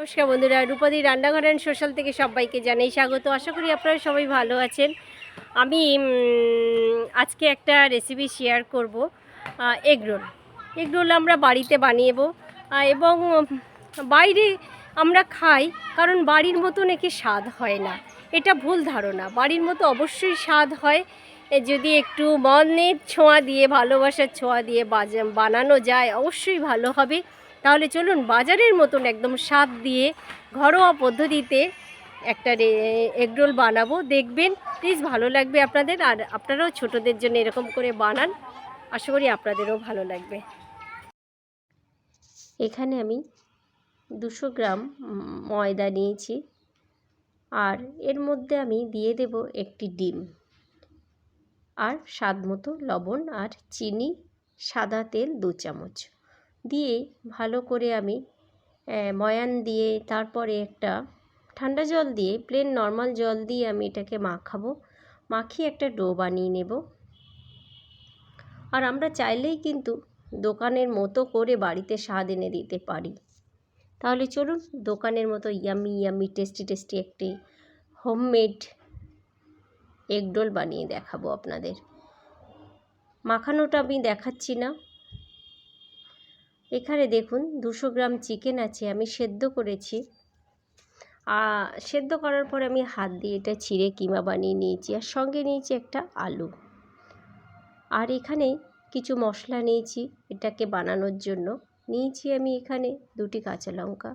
নমস্কার বন্ধুরা রূপাদি রান্নাঘর অ্যান্ড সোশ্যাল থেকে সবাইকে জানাই স্বাগত। আশা করি আপনারা সবাই ভালো আছেন। আমি আজকে একটা রেসিপি শেয়ার করব এগরোল এগরোল আমরা বাড়িতে বানিয়েবো এবং বাইরে আমরা খাই, কারণ বাড়ির মতন একে স্বাদ হয় না। এটা ভুল ধারণা। বাড়ির মতো অবশ্যই স্বাদ হয় যদি একটু মনের ছোঁয়া দিয়ে, ভালোবাসার ছোঁয়া দিয়ে বানানো যায়, অবশ্যই ভালো হবে। তাহলে চলুন বাজারের মতন একদম স্বাদ দিয়ে, ঘরোয়া পদ্ধতিতে একটা এগরোল বানাবো। দেখবেন প্লিজ ভালো লাগবে আপনাদের। আর আপনারাও ছোটদের জন্য এরকম করে বানান। আশা করি আপনাদেরও ভালো লাগবে। এখানে আমি দুশো গ্রাম ময়দা নিয়েছি। আর এর মধ্যে আমি দিয়ে দেব একটি ডিম। আর স্বাদ মতো লবণ আর চিনি, সাদা তেল দু চামচ। দিয়ে ভালো করে আমি ময়ান দিয়ে তারপরে একটা ঠান্ডা জল দিয়ে প্লেন নর্মাল জল দিয়ে আমি এটাকে মাখাবো। মাখিয়ে একটা ডো বানিয়ে নেব। আর আমরা চাইলেই কিন্তু দোকানের মতো করে বাড়িতে স্বাদ এনে দিতে পারি। তাহলে চলুন দোকানের মতো ইয়ামি ইয়ামি টেস্টি টেস্টি একটি হোমমেড এগরোল বানিয়ে দেখাবো আপনাদের। মাখানোটা আমি দেখাচ্ছি না। এখানে দেখুন, দুশো গ্রাম চিকেন আছে, আমি সেদ্ধ করেছি। সেদ্ধ করার পর আমি হাত দিয়ে এটা ছিঁড়ে কিমা বানিয়ে নিয়েছি, আর সঙ্গে নিয়েছি একটা আলু। আর এখানে কিছু মশলা নিয়েছি এটাকে বানানোর জন্য। নিয়েছি আমি এখানে দুটি কাঁচা লঙ্কা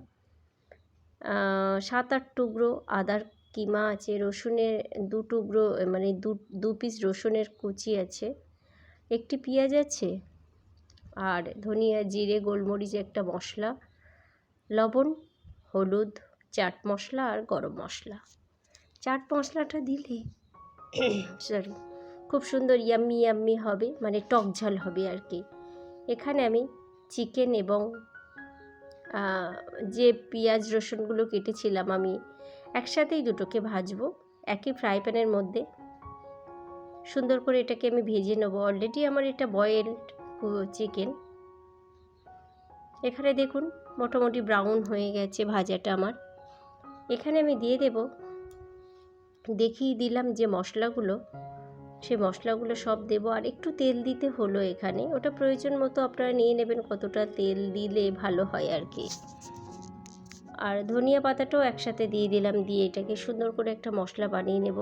সাত আট টুকরো আদার কিমা আছে? রসুনের দু টুকরো মানে দু দু পিস রসুনের কুচি আছে। একটি পেঁয়াজ আছে আর ধনিয়া, জিরে, গোলমরিচ, একটা মশলা, লবণ, হলুদ, চাট মশলা আর গরম মশলা। চাট মশলাটা দিলে সরি খুব সুন্দর ইয়াম্মি ইয়াম্মি হবে মানে টক ঝাল হবে আর কি। এখানে আমি চিকেন এবং যে পেঁয়াজ, রসুনগুলো কেটেছিলাম আমি, একসাথেই দুটোকে ভাজবো একই ফ্রাই প্যানের মধ্যে। সুন্দর করে এটাকে আমি ভেজে নেব। অলরেডি আমার এটা বয়েলড চিকেন এখানে দেখুন, মোটামুটি ব্রাউন হয়ে গেছে ভাজাটা আমার। এখানে আমি দিয়ে দেব, দেখিয়ে দিলাম যে মশলাগুলো সে মশলাগুলো সব দেবো। আর একটু তেল দিতে হলো এখানে। ওটা প্রয়োজন মতো আপনারা নিয়ে নেবেন, কতটা তেল দিলে ভালো হয় আর কি। আর ধনিয়া পাতাটাও একসাথে দিয়ে দিলাম, দিয়ে এটাকে সুন্দর করে একটা মশলা বানিয়ে নেব।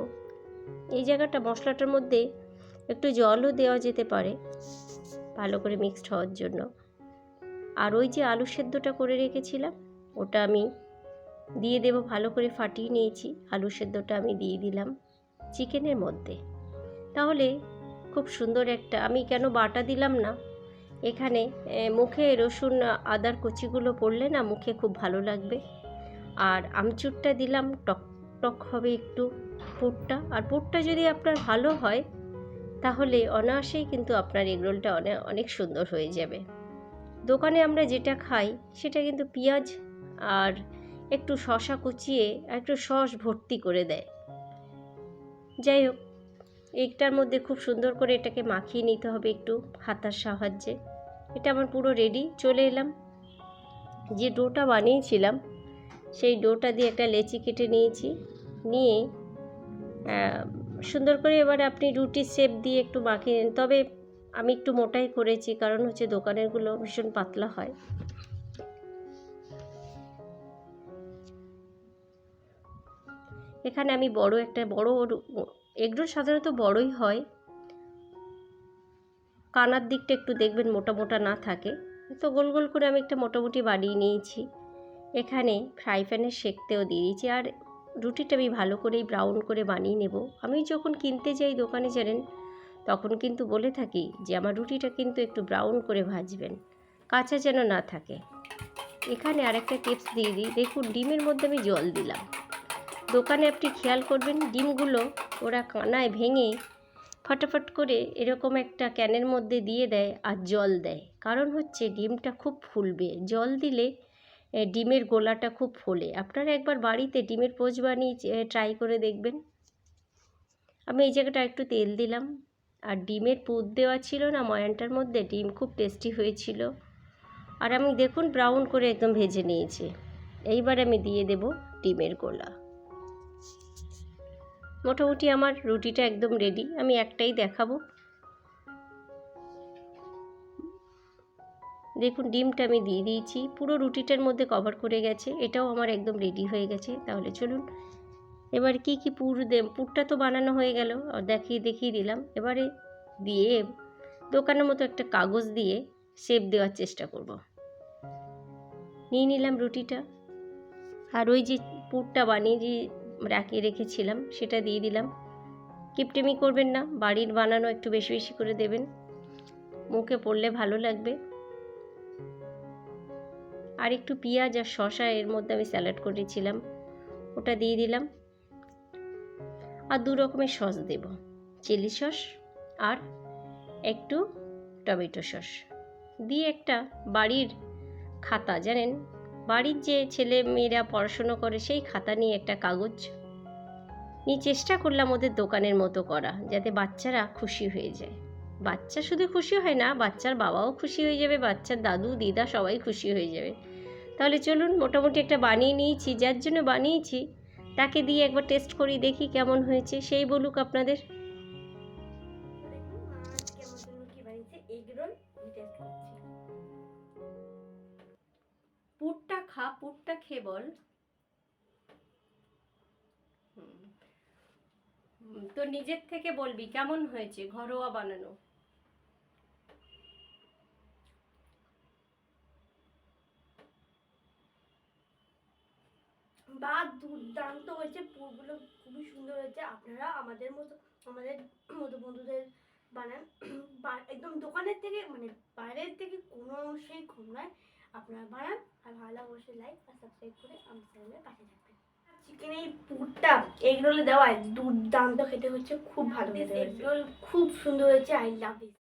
এই জায়গাটা, মশলাটার মধ্যে একটু জলও দেওয়া যেতে পারে, ভালো করে মিক্সড হওয়ার জন্য। আর ওই যে আলু সেদ্ধটা করে রেখেছিলাম, ওটা আমি দিয়ে দেব, ভালো করে ফাটিয়ে নিয়েছি। আলু সেদ্ধটা আমি দিয়ে দিলাম চিকেনের মধ্যে। তাহলে খুব সুন্দর একটা, আমি কেন বাটা দিলাম না? এখানে মুখে রসুন, আদার কুচিগুলো পড়লে না মুখে খুব ভালো লাগবে। আর আমচুরটা দিলাম, টক টক হবে একটু পুরটা। আর পুরটা যদি আপনার ভালো হয়, তাহলে অনায়াসেই কিন্তু আপনার এগরোলটা অনেক অনেক সুন্দর হয়ে যাবে। দোকানে আমরা যেটা খাই, সেটা কিন্তু পেঁয়াজ আর একটু শশা কুচিয়ে, একটু সস ভর্তি করে দেয়। যাই হোক একটার মধ্যে খুব সুন্দর করে এটাকে মাখিয়ে নিতে হবে একটু হাতার সাহায্যে। এটা আমার পুরো রেডি চলে এলাম। যে ডোটা বানিয়েছিলাম, সেই ডোটা দিয়ে একটা লেচি কেটে নিয়েছি। নিয়ে সুন্দর করে এবারে আপনি রুটির শেপ দিয়ে একটু মাখিয়ে নিন। তবে আমি একটু মোটাই করেছি, কারণ হচ্ছে দোকানেরগুলো ভীষণ পাতলা হয়। এখানে আমি বড় একটা, বড় এগরোল সাধারণত বড়ই হয়। কানার দিকটা একটু দেখবেন মোটা মোটা না থাকে। তো গোল গোল করে আমি একটা মোটামুটি বানিয়ে নিয়েছি। এখানে ফ্রাই প্যানে সেঁকতেও দিয়ে দিয়েছি। আর রুটিটা আমি ভালো করেই ব্রাউন করে বানিয়ে নেব। আমি যখন কিনতে যাই দোকানে জানেন, তখন কিন্তু বলে থাকি যে আমার রুটিটা কিন্তু একটু ব্রাউন করে ভাজবেন, কাঁচা যেন না থাকে। এখানে আরেকটা টিপস দিয়ে দিই। দেখুন, ডিমের মধ্যে আমি জল দিলাম। দোকানে আপনি খেয়াল করবেন, ডিমগুলো ওরা কানায় ভেঙে ফটাফট করে এরকম একটা ক্যানের মধ্যে দিয়ে দেয় আর জল দেয়। কারণ হচ্ছে ডিমটা খুব ফুলবে। জল দিলে ডিমের গোলাটা খুব ফোলে। আপনারা একবার বাড়িতে ডিমের পোচ বানিয়ে ট্রাই করে দেখবেন। আমি এই জায়গাটা একটু তেল দিলাম। আর ডিমের পুর দেওয়া ছিল না ময়ানটার মধ্যে, ডিম খুব টেস্টি হয়েছিল। আর আমি দেখুন ব্রাউন করে একদম ভেজে নিয়েছি। এইবার আমি দিয়ে দেব ডিমের গোলা। মোটামুটি আমার রুটিটা একদম রেডি আমি একটাই দেখাবো। দেখুন, ডিমটা আমি দিয়ে দিয়েছি, পুরো রুটিটার মধ্যে কভার করে গেছে, এটাও আমার একদম রেডি হয়ে গেছে। তাহলে চলুন, এবার কি কি পুর পুরটা তো বানানো হয়ে গেল, আর দেখিয়ে দেখিয়ে দিলাম। এবারে দিয়ে দোকানের মতো একটা কাগজ দিয়ে শেপ দেওয়ার চেষ্টা করব। নিয়ে নিলাম রুটিটা। আর ওই যে পুরটা বানিয়ে যে রাখিয়ে রেখেছিলাম, সেটা দিয়ে দিলাম। কিপটেমি করবেন না, বাড়ির বানানো একটু বেশি বেশি করে দেবেন। মুখে পড়লে ভালো লাগবে। আর একটু পেঁয়াজ আর শশা এর মধ্যে আমি স্যালাড করেছিলাম, ওটা দিয়ে দিলাম। আর দু রকমের সস দেব, চিলি সস আর একটু টমেটো সস। দিয়ে একটা বাড়ির খাতা, জানেন? বাড়ির যে ছেলে মেয়েরা পড়াশুনো করে সেই খাতা নিয়ে একটা কাগজ নিয়ে চেষ্টা করলাম ওদের দোকানের মতো করা, যাতে বাচ্চারা খুশি হয়ে যায়। বাচ্চা শুধু খুশি হয় না, বাচ্চার বাবাও খুশি হয়ে যাবে, বাচ্চার দাদু, দিদা সবাই খুশি হয়ে যাবে। তাহলে চলুন, মোটামুটি একটা বানিয়ে নিয়েছি, যার জন্য বানিয়েছি, তাকে দিয়ে একবার টেস্ট করি, দেখি কেমন হয়েছে, সেই বলুক আপনাদের। খা, পুরটা খেয়ে বল। তো নিজের থেকে বলবি, কেমন হয়েছে ঘরোয়া বানানো? বা, দুর্দান্ত হয়েছে, পুরগুলো খুবই সুন্দর হয়েছে। আপনারা আমাদের মতো আমাদের মতো বন্ধুদের বানান। একদম দোকানের থেকে মানে বাইরের থেকে কোনো অংশেই কম নয়। আপনারা বানান আর ভালো অবশ্যই লাইক আর সাবস্ক্রাইব করে আমার চ্যানেলের পাশে থাকবেন। চিকেন এই পুরটা এগ রোলে দেওয়ায় দুর্দান্ত খেতে হচ্ছে খুব ভালো খেতে এগ রোল খুব সুন্দর হয়েছে আই লাভ ইট